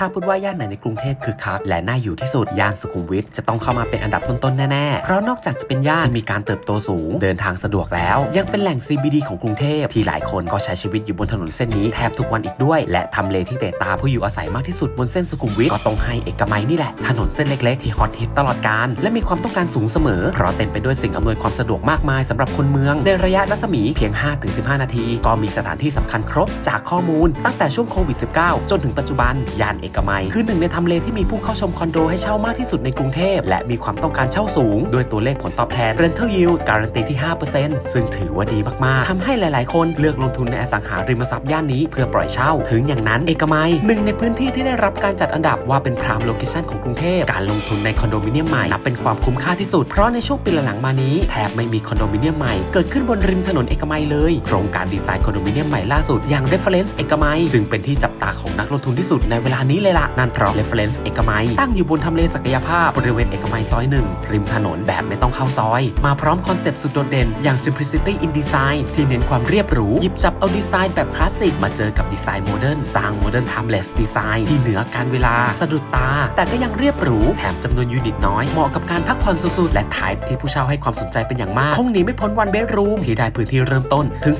ถ้าพูดว่าย่านไหนในกรุงเทพคือคักและน่าอยู่ที่สุดย่านสุขุมวิทจะต้องเข้ามาเป็นอันดับต้นๆแน่ๆ เพราะนอกจากจะเป็นย่านที่มีการเติบโตสูง เดินทางสะดวกแล้ว ยังเป็นแหล่ง CBD ของกรุงเทพที่หลายคนก็ใช้ชีวิตอยู่บนถนนเส้นนี้แทบทุกวันอีกด้วย และทำเลที่เตะตาผู้อยู่อาศัยมากที่สุดบนเส้นสุขุมวิทก็ต้องให้เอกมัยนี่แหละถนนเส้นเล็กๆ ที่ฮอตฮิตตลอดการและมีความต้องการสูงเสมอ เพราะเต็มไปด้วยสิ่งอำนวยความสะดวกมากมายสำหรับคนเมืองในระยะรัศมีเพียง 5-15 นาที ก็มีสถานที่สำคัญครบจากข้อมูล ตั้งแต่ช่วงโควิด -19 จนถึงปัจจุบันย่านเอกมัย คือหนึ่งในทำเลที่มีผู้เข้าชมคอนโดให้เช่ามากที่สุดในกรุงเทพ และมีความต้องการเช่าสูง ด้วยตัวเลขผลตอบแทน rental yield การันตีที่ 5%ซึ่งถือว่าดีมากๆทำให้หลาย ๆ คนเลือกลงทุนในอสังหาริมทรัพย์ย่านนี้เพื่อปล่อยเช่า ถึงอย่างนั้นเอกมัยหนึ่งในพื้นที่ที่ได้รับการจัดอันดับว่าเป็นพรามโลเคชันของกรุงเทพการลงทุนในคอนโดมิเนียมใหม่นับเป็นความคุ้มค่าที่สุดเพราะในช่วงปีหลังๆมานี้แทบไม่มีคอนโดมิเนียมใหม่เกิดขึ้นบนริมถนนเอกมัยเลยโครงการดีไซน์คอนโดมิเนียมใหม่ล่าสุดอย่าง Reference เอกมัยจึงเป็นที่จับตาของนักลงทุนที่สุดในเวลานี้เลยล่ะนั่นเพราะ Reference เอกมัย ตั้งอยู่บนทำเลศักยภาพบริเวณเอกมัยซอยหนึ่งริมถนนแบบไม่ต้องเข้าซอย มาพร้อมคอนเซปต์สุดโดดเด่น อย่าง Simplicity in Design ที่เน้นความเรียบหรู หยิบจับเอาดีไซน์แบบคลาสสิกมาเจอกับดีไซน์โมเดิร์นสร้าง Modern Timeless Design ที่เหนือการเวลาสะดุดตา แต่ก็ยังเรียบหรูแถมจำนวนยูนิตน้อยเหมาะกับการพักผ่อนสุดๆและ Type ที่ผู้เช่าให้ความสนใจเป็นอย่างมากคงหนีไม่พ้นวันเบดรูมที่ได้พื้นที่เริ่มต้นถึง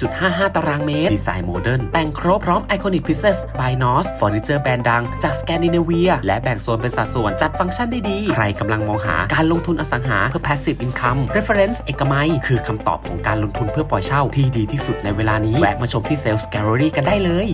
34.55 ตารางเมตรดีไซน์โมเดิร์นแต่งครบพร้อม Iconic Pieces by NOS เฟอร์นิเจอร์แบรนด์ดังจากสแกนดิเนเวีย และแบ่งโซนเป็นสัดส่วนจัดฟังก์ชันได้ดี ใครกำลังมองหาการลงทุนอสังหาเพื่อ passive income reference เอกมัย คือคำตอบของการลงทุนเพื่อปล่อยเช่าที่ดีที่สุดในเวลานี้แวะมาชมที่ Sales Gallery กันได้เลย